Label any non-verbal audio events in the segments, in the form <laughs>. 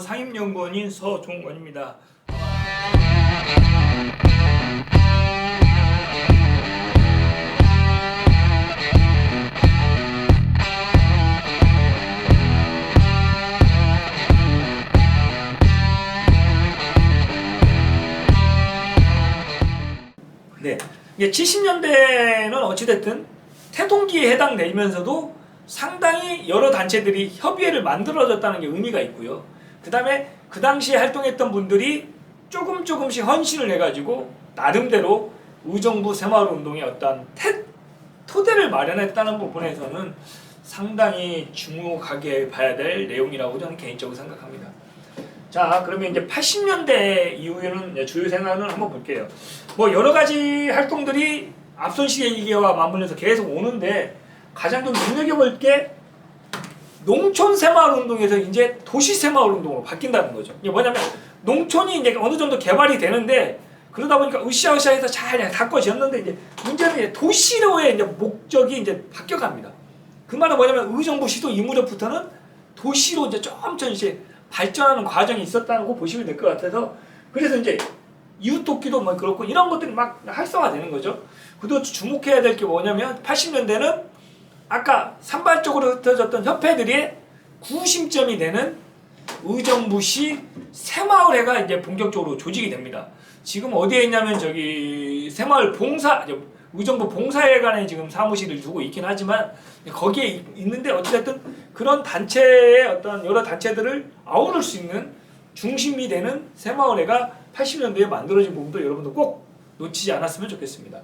문화원 상임연구원인 서종원입니다. 네, 이게 70년대는 어찌됐든 태동기에 해당되면서도 상당히 여러 단체들이 협의회를 만들어졌다는 게 의미가 있고요. 그 다음에 그 당시에 활동했던 분들이 조금 조금씩 헌신을 해가지고 나름대로 의정부 새마을 운동의 어떤 태, 토대를 마련했다는 부분에서는 상당히 주목하게 봐야 될 내용이라고 저는 개인적으로 생각합니다. 자, 그러면 이제 80년대 이후에는 주요 생활을 한번 볼게요. 뭐 여러 가지 활동들이 앞선 시기와 맞물려서 계속 오는데 가장 좀 눈여겨볼 게 농촌 새마을 운동에서 이제 도시 새마을 운동으로 바뀐다는 거죠. 이게 뭐냐면 농촌이 이제 어느 정도 개발이 되는데 그러다 보니까 으쌰으쌰해서 잘 가꿔졌는데 이제 문제는 이제 도시로의 이제 목적이 이제 바뀌어갑니다. 그 말은 뭐냐면 의정부 시도 이 무렵부터는 도시로 이제 점점 이제 발전하는 과정이 있었다고 보시면 될 것 같아서 그래서 이제 이웃 돕기도 뭐 그렇고 이런 것들이 막 활성화되는 거죠. 그도 주목해야 될 게 뭐냐면 80년대는 아까 산발적으로 흩어졌던 협회들의 구심점이 되는 의정부시 새마을회가 이제 본격적으로 조직이 됩니다. 지금 어디에 있냐면 저기 새마을 봉사 의정부 봉사회관에 지금 사무실을 두고 있긴 하지만 거기에 있- 있는데 어찌됐든 그런 단체의 어떤 여러 단체들을 아우를 수 있는 중심이 되는 새마을회가 80년대에 만들어진 부분도 여러분들 꼭 놓치지 않았으면 좋겠습니다.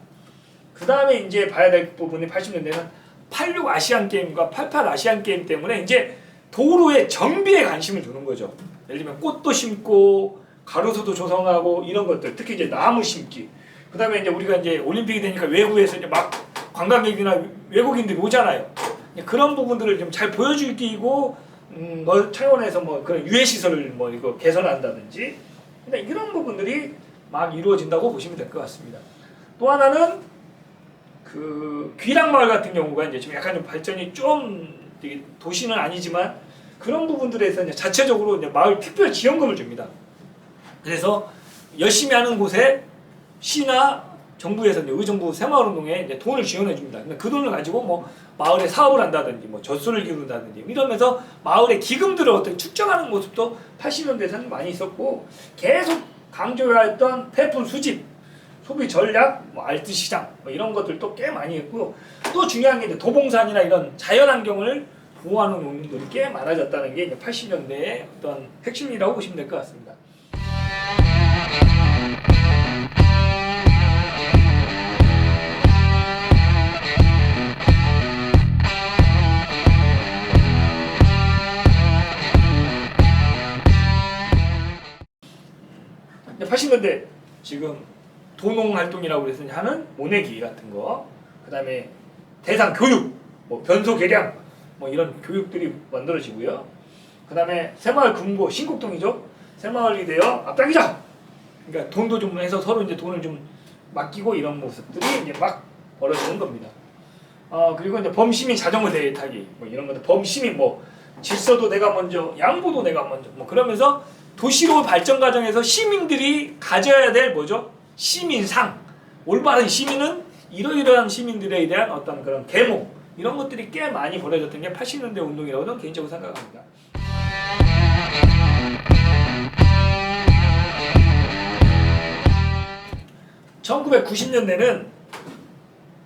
그 다음에 이제 봐야 될 부분이 80년대는 86 아시안 게임과 88 아시안 게임 때문에 이제 도로의 정비에 관심을 두는 거죠. 예를 들면 꽃도 심고 가로수도 조성하고 이런 것들 특히 이제 나무 심기. 그다음에 이제 우리가 이제 올림픽이 되니까 외국에서 이제 막 관광객이나 외국인들이 오잖아요. 그런 부분들을 좀 잘 보여주기고 음, 뭐 차원에서 뭐 그런 유해 시설을 뭐 이거 개선한다든지 근데 이런 부분들이 막 이루어진다고 보시면 될 것 같습니다. 또 하나는 그 귀락마을 같은 경우가 이제 좀 약간 좀 발전이 좀 되게 도시는 아니지만 그런 부분들에서 이제 자체적으로 이제 마을 특별 지원금을 줍니다. 그래서 열심히 하는 곳에 시나 정부에서 이제 의정부 새마을운동에 이제 돈을 지원해 줍니다. 그 돈을 가지고 뭐 마을에 사업을 한다든지 뭐 젖소를 기른다든지 이러면서 마을의 기금들을 어떻게 축적하는 모습도 80년대에서는 많이 있었고 계속 강조했던 폐품 수집 소비 전략, 뭐 알트 시장 뭐 이런 것들도 꽤 많이 했고 또 중요한 게 이제 도봉산이나 이런 자연 환경을 보호하는 운동들이 꽤 많아졌다는 게 이제 80년대의 어떤 핵심이라고 보시면 될 것 같습니다. 이제 80년대 지금 도농 활동이라고 해서 하는 모내기 같은 거, 그 다음에 대상 교육, 뭐 변소 개량, 뭐 이런 교육들이 만들어지고요. 그 다음에 새마을 금고 신곡동이죠. 새마을이 되어 앞당기자. 그러니까 돈도 좀 해서 서로 이제 돈을 좀 맡기고 이런 모습들이 이제 막 벌어지는 겁니다. 어 그리고 이제 범시민 자전거 대회 타기 뭐 이런 것들 범시민 뭐 질서도 내가 먼저 양보도 내가 먼저 뭐 그러면서 도시로 발전 과정에서 시민들이 가져야 될 뭐죠 시민상 올바른 시민은 이러이러한 시민들에 대한 어떤 그런 계몽 이런 것들이 꽤 많이 벌어졌던 게 80년대 운동이라고 저는 개인적으로 생각합니다. (1990년대는)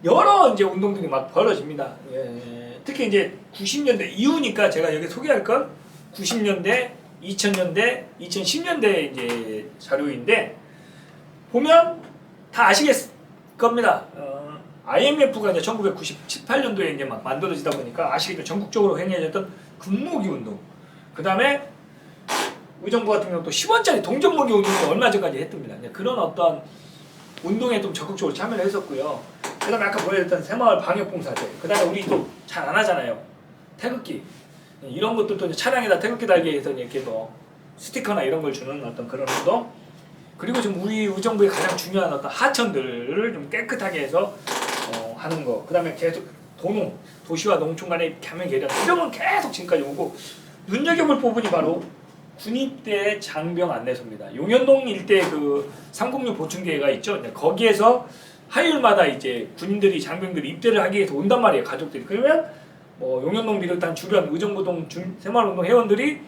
여러 이제 운동들이 막 벌어집니다. 예, 특히 이제 90년대 이후니까 제가 여기 소개할 건 90년대, 2000년대, 2010년대 이제 자료인데 보면 다 아시겠 겁니다. 어, IMF가 이제 1997~8년도에 이제 막 만들어지다 보니까 아시겠죠 전국적으로 행해졌던 금모기 운동. 그 다음에 의정부 같은 경우 또 10원짜리 동전 모기 운동을 얼마 전까지 했답니다. 그런 어떤 운동에 좀 적극적으로 참여를 했었고요. 그 다음에 아까 보여줬던 새마을 방역봉사제. 그 다음에 우리 또 잘 안 하잖아요. 태극기 이런 것들도 이제 차량에다 태극기 달게 해서 이렇게 뭐 스티커나 이런 걸 주는 어떤 그런 운동. 그리고 지금 우리 의정부의 가장 중요한 어떤 하천들을 좀 깨끗하게 해서 어, 하는 거. 그다음에 계속 도농 도시와 농촌 간의 겸행 개량 이런 건 계속 지금까지 오고 눈여겨볼 부분이 바로 군입대 장병 안내소입니다. 용현동 일대 그 상공류 보충계가 있죠. 거기에서 화요일마다 이제 군인들이 장병들이 입대를 하기 위해서 온단 말이에요. 가족들이. 그러면 뭐 용현동 비롯한 주변 의정부동 중 새마을운동 회원들이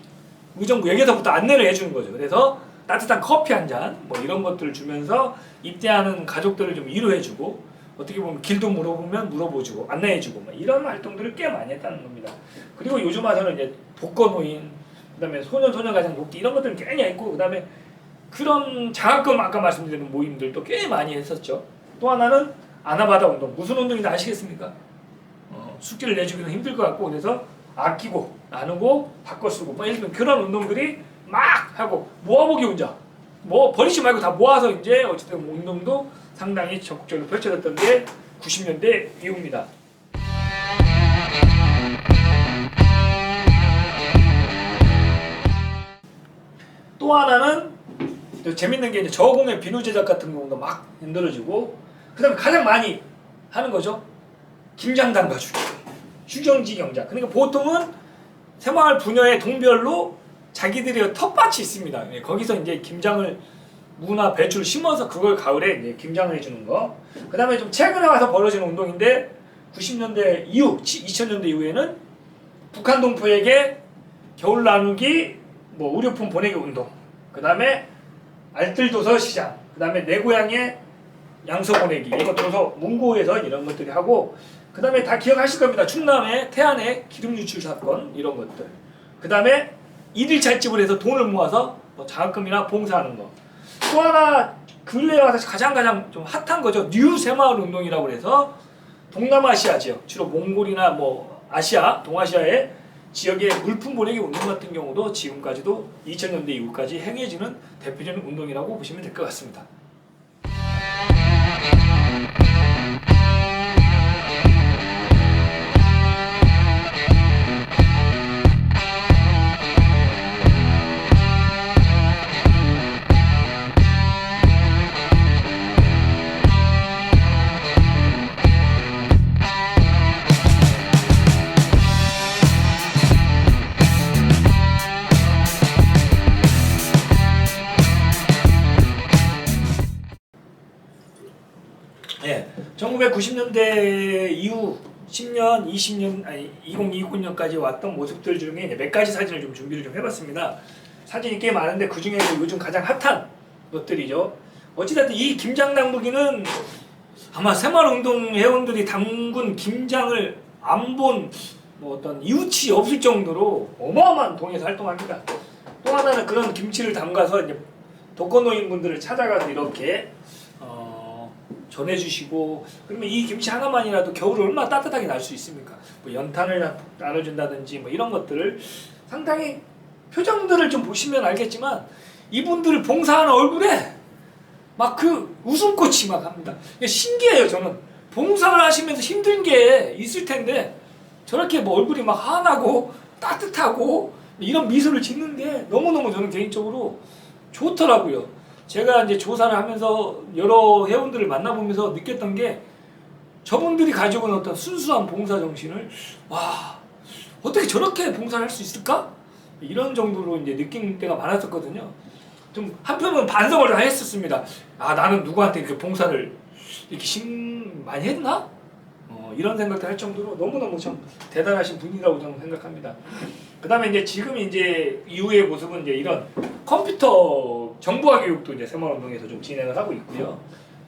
의정부역에서부터 안내를 해주는 거죠. 그래서 따뜻한 커피 한 잔 뭐 이런 것들을 주면서 입대하는 가족들을 좀 위로해주고 어떻게 보면 길도 물어보면 물어보주고 안내해주고 뭐 이런 활동들을 꽤 많이 했다는 겁니다. 그리고 요즘 와서는 이제 복권호인 그다음에 소년 소녀가정 복지 이런 것들은 굉장히 했고 그다음에 그런 장학금 아까 말씀드린 모임들도 꽤 많이 했었죠. 또 하나는 아나바다 운동 무슨 운동인지 아시겠습니까? 어, 숙제를 내주기는 힘들 것 같고 그래서 아끼고 나누고 바꿔 쓰고 뭐 예를 들면 그런 운동들이 막 하고 모아보기 운자. 뭐 버리지 말고 다 모아서 이제 어쨌든 운동도 상당히 적극적으로 펼쳐졌던 게 90년대 이후입니다. 또 하나는 또 재밌는 게 이제 저공의 비누 제작 같은 경우도 막 만들어지고 그다음에 가장 많이 하는 거죠. 김장 담가주기 휴경지 경장 그러니까 보통은 새마을 분야의 동별로 자기들의 텃밭이 있습니다. 예, 거기서 이제 김장을 무나 배추를 심어서 그걸 가을에 이제 김장을 해주는 거. 그 다음에 좀 최근에 와서 벌어지는 운동인데 90년대 이후 2000년대 이후에는 북한 동포에게 겨울 나누기 뭐 의료품 보내기 운동. 그 다음에 알뜰도서 시장. 그 다음에 내 고향에 양서 보내기. 이거 도서 문고에서 이런 것들이 하고 그 다음에 다 기억하실 겁니다. 충남의 태안의 기름 유출 사건 이런 것들. 그 다음에 일일 찻집을 해서 돈을 모아서 뭐 장학금이나 봉사하는 거 또 하나 근래에 와서 가장 가장 좀 핫한 거죠 뉴 새마을 운동이라고 해서 동남아시아 지역 주로 몽골이나 뭐 아시아 동아시아의 지역의 물품 보내기 운동 같은 경우도 지금까지도 2000년대 이후까지 행해지는 대표적인 운동이라고 보시면 될 것 같습니다. 예, 1990년대 이후 10년, 20년, 아니 2029년까지 왔던 모습들 중에 몇 가지 사진을 좀 준비를 좀 해봤습니다. 사진이 꽤 많은데 그 중에서 요즘 가장 핫한 것들이죠. 어찌됐든 이 김장 당무기는 아마 새마을운동 회원들이 담근 김장을 안 본 뭐 어떤 이웃이 없을 정도로 어마어마한 동에서 활동합니다. 또 하나는 그런 김치를 담가서 이제 독거노인 분들을 찾아가서 이렇게 어, 전해주시고 그러면 이 김치 하나만이라도 겨울을 얼마나 따뜻하게 날 수 있습니까? 뭐 연탄을 나눠준다든지 뭐 이런 것들을 상당히 표정들을 좀 보시면 알겠지만 이분들을 봉사하는 얼굴에 막 그 웃음꽃이 막 합니다. 신기해요 저는 봉사를 하시면서 힘든 게 있을 텐데 저렇게 뭐 얼굴이 막 환하고 따뜻하고 이런 미소를 짓는 게 너무너무 저는 개인적으로 좋더라고요. 제가 이제 조사를 하면서 여러 회원들을 만나보면서 느꼈던 게 저분들이 가지고 있는 어떤 순수한 봉사 정신을 와 어떻게 저렇게 봉사를 할 수 있을까 이런 정도로 이제 느낀 때가 많았었거든요. 좀 한편은 반성을 했었습니다. 아 나는 누구한테 이렇게 봉사를 이렇게 심 많이 했나? 어, 이런 생각도 할 정도로 너무너무 참 대단하신 분이라고 저는 생각합니다. 그다음에 이제 지금 이제 이후의 모습은 이제 이런 컴퓨터 정보화 교육도 이제 새마을운동에서 좀 진행을 하고 있고요.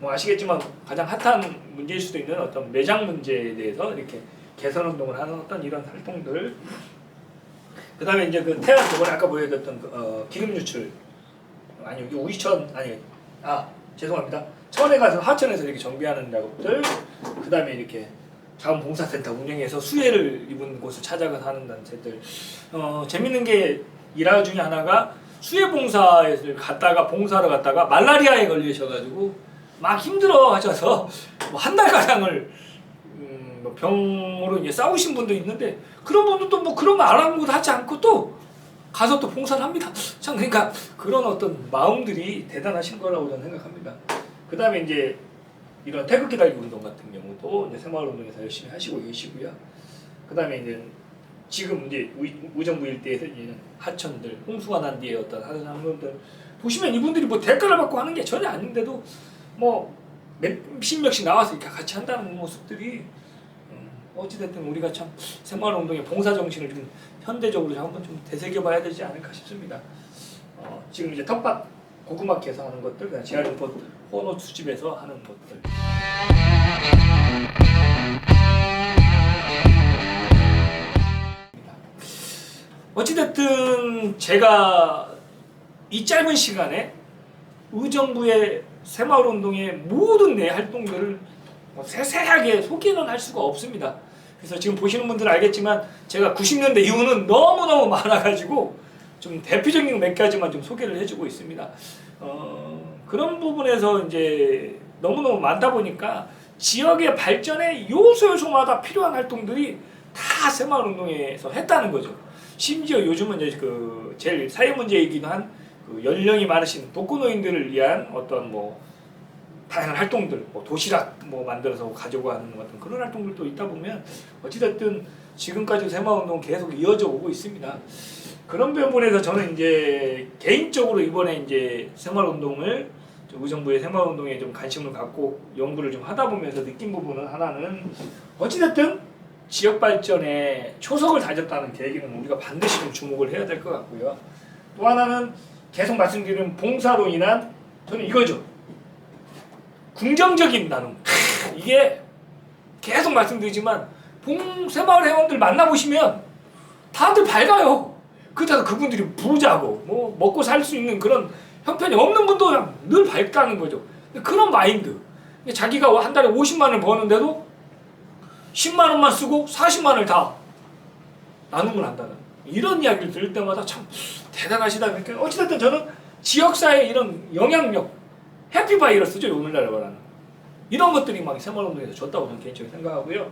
뭐 아시겠지만 가장 핫한 문제일 수도 있는 어떤 매장 문제에 대해서 이렇게 개선 운동을 하는 어떤 이런 활동들. 그다음에 이제 그 태안 저번에 아까 보여드렸던 그, 어, 기름 유출 아니 여기 우이천 아니 아 죄송합니다. 천에 가서 하천에서 이렇게 정비하는 작업들. 그다음에 이렇게 자원봉사센터 운영해서 수혜를 입은 곳을 찾아가서 하는 단체들. 어 재밌는 게 일화 중에 하나가 수혜봉사를 갔다가 봉사를 갔다가 말라리아에 걸리셔가지고 막 힘들어 하셔서 뭐 한달 가량을 음, 뭐 병으로 이제 싸우신 분도 있는데 그런 분들도 뭐 그런 거 아랑곳 하지 않고 또 가서 또 봉사를 합니다. 참 그러니까 그런 어떤 마음들이 대단하신 거라고 저는 생각합니다. 그 다음에 이제 이런 태극기 달기 운동 같은 경우도 이제 새마을 운동에서 열심히 하시고 계시고요. 그 다음에 이제 지금 이제 우- 의정부 일대에서 이제 하천들 홍수가 난 뒤에 어떤 하는 분들 보시면 이분들이 뭐 대가를 받고 하는 게 전혀 아닌데도 뭐 몇십 명씩 나와서 이렇게 같이 한다는 모습들이 음, 어찌됐든 우리가 참 새마을운동의 봉사 정신을 좀 현대적으로 한번 좀 되새겨봐야 되지 않을까 싶습니다. 어, 지금 이제 텃밭 고구마 캐서 하는 것들, 그다음 재활용법 호노 수집에서 하는 것들. 어찌됐든 제가 이 짧은 시간에 의정부의 새마을 운동의 모든 내 활동들을 뭐 세세하게 소개는 할 수가 없습니다. 그래서 지금 보시는 분들은 알겠지만 제가 90년대 이후는 너무너무 많아가지고 좀 대표적인 몇 가지만 좀 소개를 해주고 있습니다. 어, 그런 부분에서 이제 너무너무 많다 보니까 지역의 발전에 요소 요소마다 필요한 활동들이 다 새마을 운동에서 했다는 거죠. 심지어 요즘은 이제 그 제일 사회 문제이기도 한 그 연령이 많으신 독거노인들을 위한 어떤 뭐 다양한 활동들, 뭐 도시락 뭐 만들어서 가지고 가는 같은 그런 활동들도 있다 보면 어찌됐든 지금까지 새마을 운동 계속 이어져 오고 있습니다. 그런 부분에서 저는 이제 개인적으로 이번에 이제 새마을 운동을 좀 의정부의 새마을운동에 좀 관심을 갖고 연구를 좀 하다 보면서 느낀 부분은 하나는 어찌됐든 지역 발전에 초석을 다졌다는 계기는 우리가 반드시 좀 주목을 해야 될 것 같고요. 또 하나는 계속 말씀드린 봉사로 인한 저는 이거죠. 긍정적인 나눔. 크, <laughs> 이게 계속 말씀드리지만 봉 새마을 회원들 만나보시면 다들 밝아요. 그렇다고 그분들이 부자고 뭐 먹고 살 수 있는 그런 형편이 없는 분도 늘 밝다는 거죠. 그런 마인드. 자기가 한 달에 50만 원을 버는데도 10만 원만 쓰고 40만 원을 다 나눔을 한다는 이런 이야기를 들을 때마다 참 대단하시다. 그러니까 어찌됐든 저는 지역사회 이런 영향력, 해피바이러스죠 오늘날에 말하는 이런 것들이 막 새마을운동에서 줬다고 저는 개인적으로 생각하고요.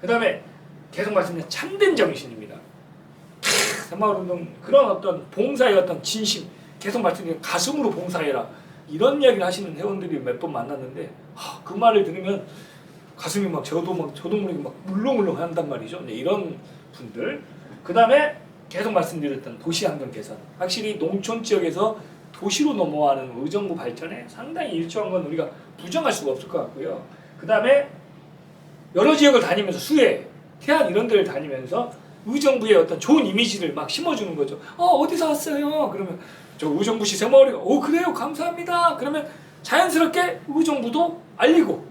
그 다음에 계속 말씀드린 참된 정신입니다. 크, 새마을운동 그런 어떤 봉사의 어떤 진심 계속 말씀드린 가슴으로 봉사해라 이런 이야기를 하시는 회원들이 몇 번 만났는데 하, 그 말을 들으면 가슴이 막 저도 막 저도 모르게 막 물렁물렁 한단 말이죠. 네, 이런 분들 그 다음에 계속 말씀드렸던 도시 환경 개선 확실히 농촌 지역에서 도시로 넘어가는 의정부 발전에 상당히 일조한 건 우리가 부정할 수가 없을 것 같고요. 그 다음에 여러 지역을 다니면서 수해, 태안 이런 데를 다니면서 의정부의 어떤 좋은 이미지를 막 심어주는 거죠. 어 어디서 왔어요? 그러면 저 의정부 시 새마을이가 오 그래요 감사합니다. 그러면 자연스럽게 의정부도 알리고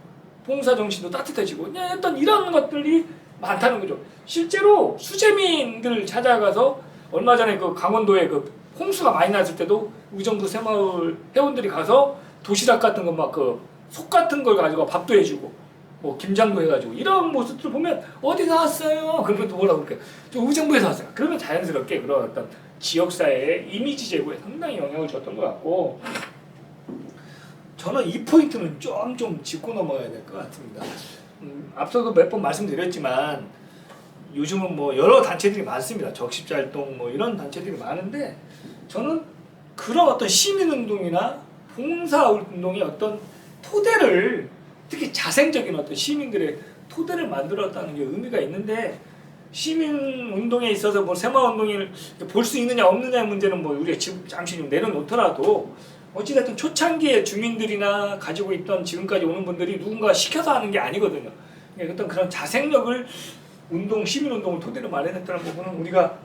봉사 정신도 따뜻해지고 그냥 어떤 이런 것들이 많다는 거죠. 실제로 수재민들 찾아가서 얼마 전에 그 강원도에 그 홍수가 많이 났을 때도 의정부 새마을 회원들이 가서 도시락 같은 거막그 속 같은 걸 가지고 밥도 해주고 뭐 김장도 해가지고 이런 모습들 보면 어디서 왔어요? 그러면 또 뭐라고 그럴까요? 저 의정부에서 왔어요. 그러면 자연스럽게 그런 어떤 지역사회의 이미지 제고에 상당히 영향을 줬던 것 같고 저는 이 포인트는 좀좀 짚고 넘어가야 될 것 같습니다. 음, 앞서도 몇 번 말씀드렸지만 요즘은 뭐 여러 단체들이 많습니다. 적십자 활동 뭐 이런 단체들이 많은데 저는 그런 어떤 시민 운동이나 봉사 운동의 어떤 토대를 특히 자생적인 어떤 시민들의 토대를 만들었다는 게 의미가 있는데 시민 운동에 있어서 뭐 새마 운동을 볼 수 있느냐 없느냐의 문제는 뭐 우리가 지금 잠시 좀 내려놓더라도 어찌됐든 초창기에 주민들이나 가지고 있던 지금까지 오는 분들이 누군가 시켜서 하는 게 아니거든요. 그러니까 어떤 그런 자생력을 운동, 시민 운동을 토대로 마련했다는 부분은 우리가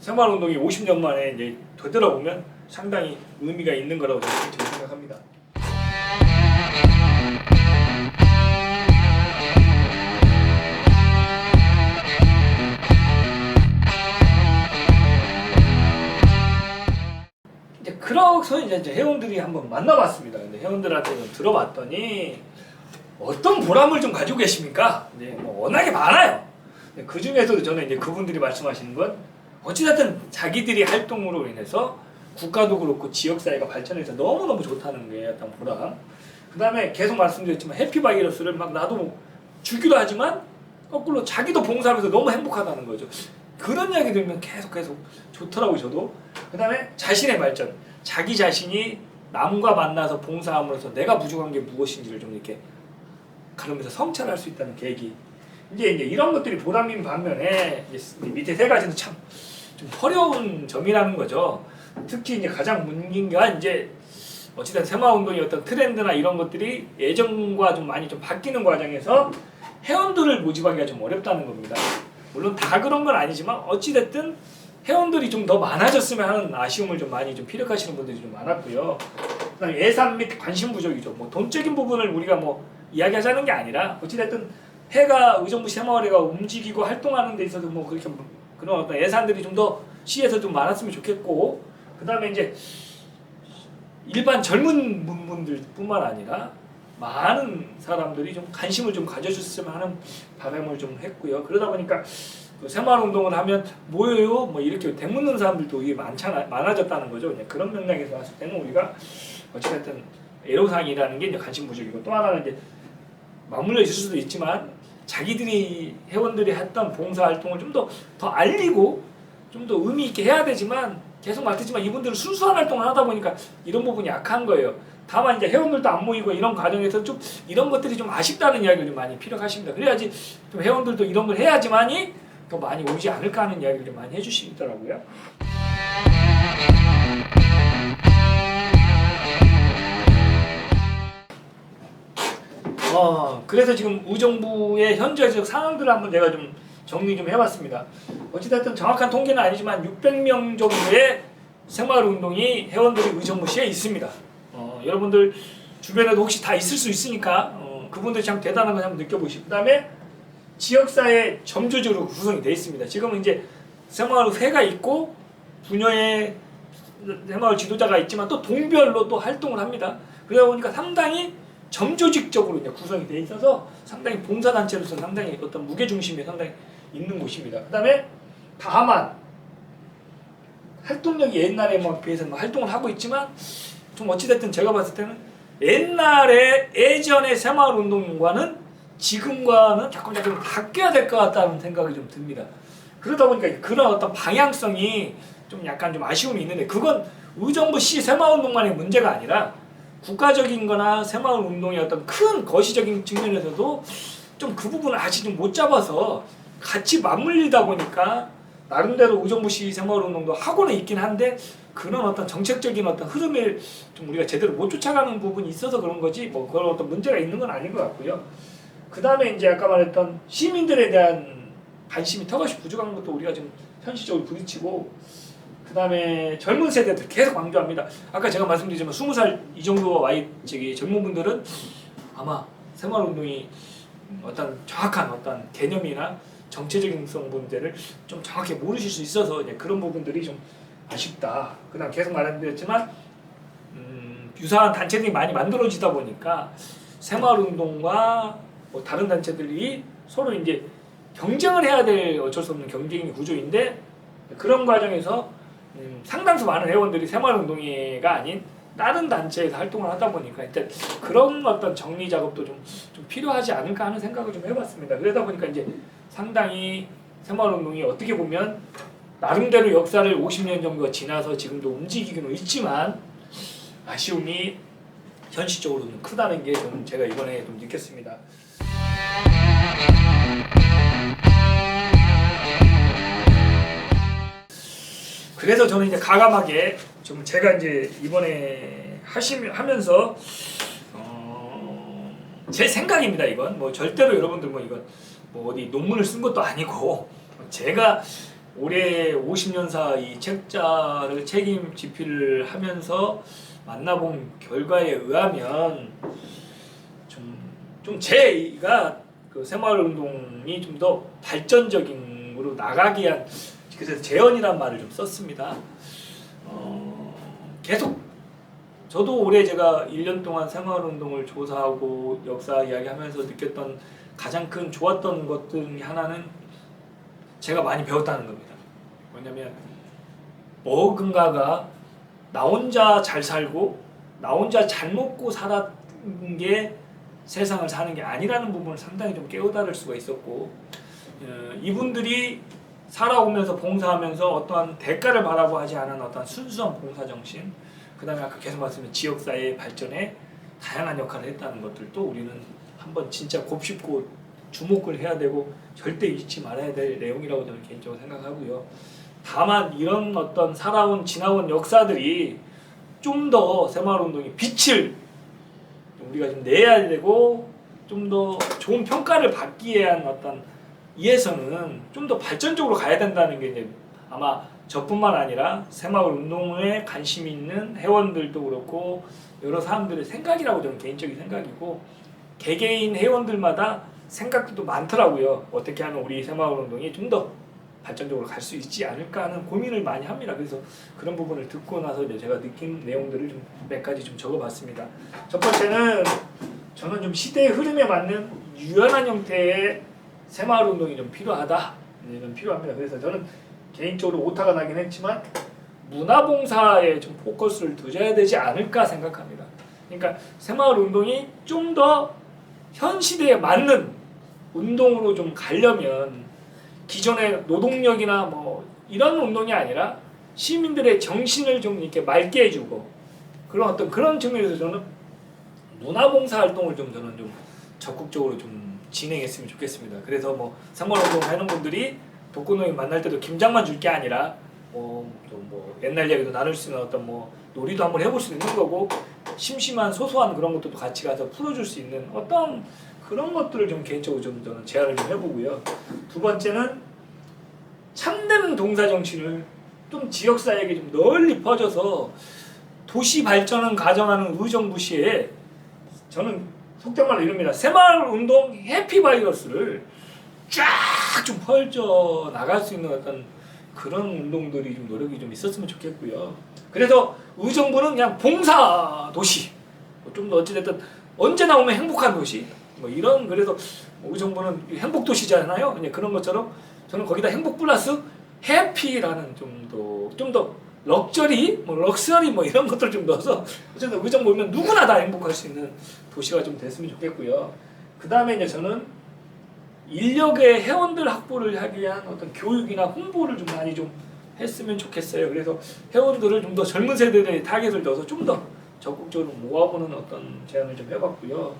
새마을 운동이 50년 만에 이제 되돌아보면 상당히 의미가 있는 거라고 저는 생각합니다. 그래서 이제 이제 회원들이 한번 만나봤습니다. 근데 회원들한테 좀 들어봤더니 어떤 보람을 좀 가지고 계십니까? 네, 뭐 워낙에 많아요. 그 중에서도 저는 이제 그분들이 말씀하시는 건 어찌됐든 자기들이 활동으로 인해서 국가도 그렇고 지역 사회가 발전해서 너무 너무 좋다는 게 어떤 보람. 그 다음에 계속 말씀드렸지만 해피바이러스를 막 나도 주기도 하지만 거꾸로 자기도 봉사하면서 너무 행복하다는 거죠. 그런 이야기 들으면 계속 계속 좋더라고요, 저도. 그 다음에 자신의 발전. 자기 자신이 남과 만나서 봉사함으로써 내가 부족한 게 무엇인지를 좀 이렇게 그러면서 성찰할 수 있다는 계기. 이제 이제 이런 것들이 보람인 반면에 이제 밑에 세 가지는 참 좀 어려운 점이라는 거죠. 특히 이제 가장 문제가 이제 어찌든 새마을 운동의 어떤 트렌드나 이런 것들이 예전과 좀 많이 좀 바뀌는 과정에서 회원들을 모집하기가 좀 어렵다는 겁니다. 물론 다 그런 건 아니지만 어찌됐든 회원들이 좀 더 많아졌으면 하는 아쉬움을 좀 많이 좀 피력하시는 분들이 좀 많았고요. 그다음에 예산 및 관심 부족이죠. 뭐 돈적인 부분을 우리가 뭐 이야기하자는 게 아니라 어찌됐든 해가 의정부 새마을회가 움직이고 활동하는 데 있어서 뭐 그렇게 뭐 그런 어떤 예산들이 좀 더 시에서 좀 많았으면 좋겠고 그다음에 이제 일반 젊은 분들뿐만 아니라 많은 사람들이 좀 관심을 좀 가져줬으면 하는 바람을 좀 했고요. 그러다 보니까 그 새마을 운동을 하면 뭐예요? 뭐 이렇게 대묻는 사람들도 이게 많잖아 많아졌다는 거죠. 그런 맥락에서 봤을 때는 우리가 어찌됐든 애로사항이라는 게 이제 관심 부족이고 또 하나는 이제 맞물려 있을 수도 있지만 자기들이 회원들이 했던 봉사 활동을 좀 더 더 알리고 좀 더 의미 있게 해야 되지만 계속 맡지만 이분들은 순수한 활동을 하다 보니까 이런 부분이 약한 거예요. 다만 이제 회원들도 안 모이고 이런 과정에서 좀 이런 것들이 좀 아쉽다는 이야기를 좀 많이 필요하십니다. 그래야지 좀 회원들도 이런 걸 해야지만이 더 많이 오지 않을까 하는 이야기를 좀 많이 해주시더라고요. 어, 그래서 지금 의정부의 현재적 상황들을 한번 제가 좀 정리 좀 해봤습니다. 어찌됐든 정확한 통계는 아니지만 600명 정도의 생활운동이 회원들이 의정부시에 있습니다. 어, 여러분들 주변에도 혹시 다 있을 수 있으니까 어, 그분들 참 대단한 걸 한번 느껴보시고 그 다음에 지역사회 점주적으로 구성이 되어 있습니다. 지금은 이제 생활회가 있고 분야의 새마을 지도자가 있지만 또 동별로 또 활동을 합니다. 그러다 보니까 상당히 점조직적으로 이제 구성이 돼 있어서 상당히 봉사단체로서 상당히 어떤 무게 중심이 상당히 있는 곳입니다. 그 다음에 다만 활동력이 옛날에 뭐 비해서 뭐 활동을 하고 있지만 좀 어찌됐든 제가 봤을 때는 옛날에 예전의 새마을 운동과는 지금과는 조금 조금 바뀌어야 될 것 같다는 생각이 좀 듭니다. 그러다 보니까 그런 어떤 방향성이 좀 약간 좀 아쉬움이 있는데 그건 의정부 시 새마을 운동만의 문제가 아니라 국가적인 거나 새마을 운동의 어떤 큰 거시적인 측면에서도 좀 그 부분을 아직 좀 못 잡아서 같이 맞물리다 보니까 나름대로 의정부 시 새마을 운동도 하고는 있긴 한데 그런 어떤 정책적인 어떤 흐름을 좀 우리가 제대로 못 쫓아가는 부분이 있어서 그런 거지 뭐 그런 어떤 문제가 있는 건 아닌 것 같고요. 그 다음에 이제 아까 말했던 시민들에 대한 관심이 턱없이 부족한 것도 우리가 지금 현실적으로 부딪히고 그 다음에 젊은 세대들 계속 강조합니다. 아까 제가 말씀드리지만 20살 이 정도 와이 저기 젊은 분들은 아마 새마을운동이 어떤 정확한 어떤 개념이나 정체적인 성 문제를 좀 정확히 모르실 수 있어서 이제 그런 부분들이 좀 아쉽다. 그다음 계속 말씀드렸지만 음, 유사한 단체들이 많이 만들어지다 보니까 새마을운동과 뭐 다른 단체들이 서로 이제 경쟁을 해야 될 어쩔 수 없는 경쟁 구조인데 그런 과정에서 음, 상당수 많은 회원들이 새마을운동회가 아닌 다른 단체에서 활동을 하다 보니까 일단 그런 어떤 정리 작업도 좀, 좀 필요하지 않을까 하는 생각을 좀 해봤습니다. 그러다 보니까 이제 상당히 새마을운동이 어떻게 보면 나름대로 역사를 50년 정도가 지나서 지금도 움직이기는 있지만 아쉬움이 현실적으로 좀 크다는 게 좀 제가 이번에 좀 느꼈습니다. 그래서 저는 이제 가감하게 좀 제가 이제 이번에 하시면 하면서 어, 제 생각입니다 이건. 뭐 절대로 여러분들 뭐 이건 뭐 어디 논문을 쓴 것도 아니고 제가 올해 50년사 이 책자를 책임 집필을 하면서 만나본 결과에 의하면 좀, 좀 제가 그 새마을 운동이 좀 더 발전적인으로 나가기 위한 그래서 재현이란 말을 좀 썼습니다. 어, 계속 저도 올해 제가 1년 동안 새마을 운동을 조사하고 역사 이야기하면서 느꼈던 가장 큰 좋았던 것 중에 하나는 제가 많이 배웠다는 겁니다. 뭐냐면 뭐근가가 나 혼자 잘 살고 나 혼자 잘 먹고 살았는 게 세상을 사는 게 아니라는 부분을 상당히 좀 깨우다를 수가 있었고 어, 이분들이 살아오면서 봉사하면서 어떠한 대가를 바라고 하지 않은 어떤 순수한 봉사 정신 그 다음에 아까 계속 말씀드린 지역사회의 발전에 다양한 역할을 했다는 것들도 우리는 한번 진짜 곱씹고 주목을 해야 되고 절대 잊지 말아야 될 내용이라고 저는 개인적으로 생각하고요. 다만 이런 어떤 살아온 지나온 역사들이 좀 더 새마을운동이 빛을 우리가 좀 내야 되고 좀 더 좋은 평가를 받기 위한 어떤 이에서는 좀 더 발전적으로 가야 된다는 게 이제 아마 저뿐만 아니라 새마을 운동에 관심 있는 회원들도 그렇고 여러 사람들의 생각이라고 저는 개인적인 생각이고 개개인 회원들마다 생각도 많더라고요. 어떻게 하면 우리 새마을 운동이 좀더 발전적으로 갈 수 있지 않을까 하는 고민을 많이 합니다. 그래서 그런 부분을 듣고 나서 이제 제가 느낀 내용들을 좀 몇 가지 좀 적어봤습니다. 첫 번째는 저는 좀 시대의 흐름에 맞는 유연한 형태의 새마을 운동이 좀 필요하다. 네, 좀 필요합니다. 그래서 저는 개인적으로 오타가 나긴 했지만 문화봉사에 좀 포커스를 두셔야 되지 않을까 생각합니다. 그러니까 새마을 운동이 좀 더 현 시대에 맞는 운동으로 좀 가려면 기존의 노동력이나 뭐 이런 운동이 아니라 시민들의 정신을 좀 이렇게 맑게 해주고 그런 어떤 그런 측면에서 저는 문화봉사 활동을 좀 저는 좀 적극적으로 좀 진행했으면 좋겠습니다. 그래서 뭐 상관운동 하는 분들이 독거노인 만날 때도 김장만 줄 게 아니라 뭐좀뭐 옛날 이야기도 나눌 수 있는 어떤 뭐 놀이도 한번 해볼 수 있는 거고 심심한 소소한 그런 것들도 같이 가서 풀어줄 수 있는 어떤 그런 것들을 좀 개인적으로 좀 저는 제안을 좀 해보고요. 두 번째는 참된 동사 정신을 좀 지역 사회에게 좀 널리 퍼져서 도시 발전을 가정하는 의정부 시에 저는 속된 말로 이럽니다. 새마을 운동 해피 바이러스를 쫙좀 퍼져 나갈 수 있는 어떤 그런 운동들이 좀 노력이 좀 있었으면 좋겠고요. 그래서 의정부는 그냥 봉사 도시, 뭐좀더 어찌됐든 언제 나오면 행복한 도시, 뭐 이런 그래서 뭐 의정부는 행복 도시잖아요. 그냥 그런 것처럼 저는 거기다 행복 플러스 해피라는 좀 더 좀 더 럭저리, 뭐 럭셔리 뭐 이런 것들 좀 넣어서 어쨌든 의정부 오면 누구나 다 행복할 수 있는 도시가 좀 됐으면 좋겠고요. 그 다음에 이제 저는 인력의 회원들 확보를 하기 위한 어떤 교육이나 홍보를 좀 많이 좀 했으면 좋겠어요. 그래서 회원들을 좀 더 젊은 세대의 타겟을 넣어서 좀 더 적극적으로 모아보는 어떤 제안을 좀 해봤고요.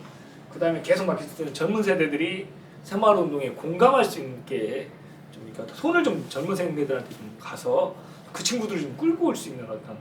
그 다음에 계속 때 젊은 세대들이 새마을 운동에 공감할 수 있게 좀 그러니까 손을 좀 젊은 세대들한테 좀 가서 그 친구들을 좀 끌고 올 수 있는 어떤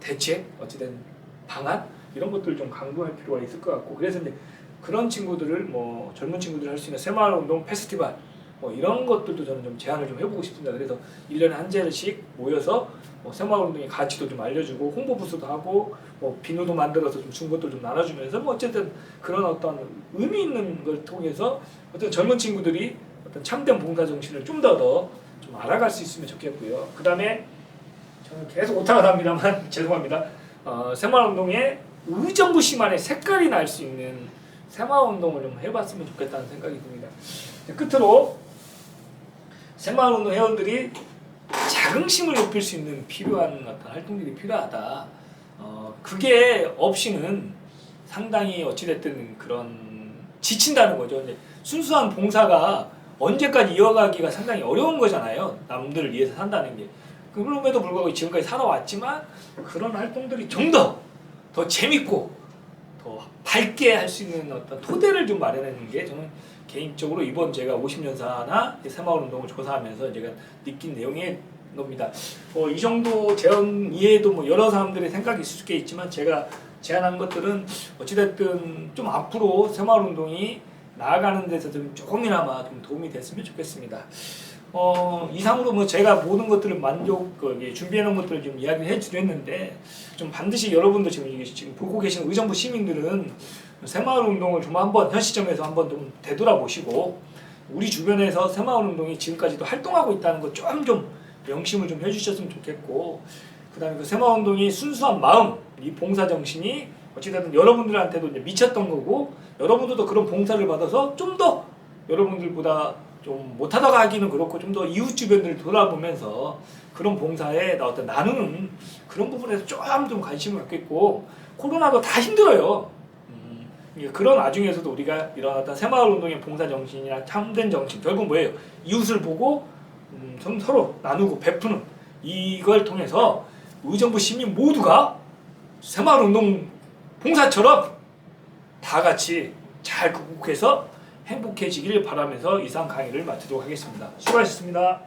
대책, 어찌된 방안? 이런 것들을 좀 강조할 필요가 있을 것 같고 그래서 이제 그런 친구들을 뭐 젊은 친구들 할수 있는 새마을 운동 페스티벌 뭐 이런 것들도 저는 좀 제안을 좀 해보고 싶습니다. 그래서 1년에 한 차례씩 모여서 뭐 새마을 운동의 가치도 좀 알려주고 홍보 부스도 하고 뭐 비누도 만들어서 좀 준 것도 좀 나눠주면서 뭐 어쨌든 그런 어떤 의미 있는 걸 통해서 어떤 젊은 친구들이 어떤 참된 봉사 정신을 좀 더 더 좀 알아갈 수 있으면 좋겠고요. 그 다음에 저는 계속 오타가 납니다만 <laughs> 죄송합니다. 어, 새마을운동의 의정부시만의 색깔이 날 수 있는 새마을운동을 좀 해봤으면 좋겠다는 생각이 듭니다. 끝으로 새마을운동 회원들이 자긍심을 높일 수 있는 필요한 어떤 활동들이 필요하다. 어, 그게 없이는 상당히 어찌됐든 그런 지친다는 거죠. 이제 순수한 봉사가 언제까지 이어가기가 상당히 어려운 거잖아요. 남들을 위해서 산다는 게. 그럼에도 불구하고 지금까지 살아왔지만 그런 활동들이 좀 더 더 재밌고 더 밝게 할 수 있는 어떤 토대를 좀 마련하는 게 저는 개인적으로 이번 제가 50년사나 새마을 운동을 조사하면서 제가 느낀 내용의 겁니다. 어, 이 정도 제언 이해도 뭐 여러 사람들의 생각이 있을 수 있지만 제가 제안한 것들은 어찌됐든 좀 앞으로 새마을 운동이 나아가는 데서 좀 조금이나마 좀 도움이 됐으면 좋겠습니다. 어, 이상으로 뭐 제가 모든 것들을 만족 그, 예, 준비해 놓은 것들을 좀 이야기를 해드렸는데 좀 반드시 여러분들 지금 지금 보고 계신 의정부 시민들은 새마을 운동을 좀 한번 현 시점에서 한번 좀 되돌아보시고 우리 주변에서 새마을 운동이 지금까지도 활동하고 있다는 것좀좀 명심을 좀 해주셨으면 좋겠고 그다음에 그 새마을 운동이 순수한 마음 이 봉사 정신이 어찌됐든 여러분들한테도 이제 미쳤던 거고 여러분들도 그런 봉사를 받아서 좀 더 여러분들보다 좀 못하다가 하기는 그렇고 좀 더 이웃 주변을 돌아보면서 그런 봉사에 어떤 나누는 그런 부분에서 조금 좀 관심을 갖겠고 코로나도 다 힘들어요. 그런 와중에서도 우리가 이런 어떤 새마을 운동의 봉사 정신이나 참된 정신 결국 뭐예요? 이웃을 보고 음, 좀 서로 나누고 베푸는 이걸 통해서 의정부 시민 모두가 새마을 운동 봉사처럼 다 같이 잘 극복해서 행복해지길 바라면서 이상 강의를 마치도록 하겠습니다. 수고하셨습니다.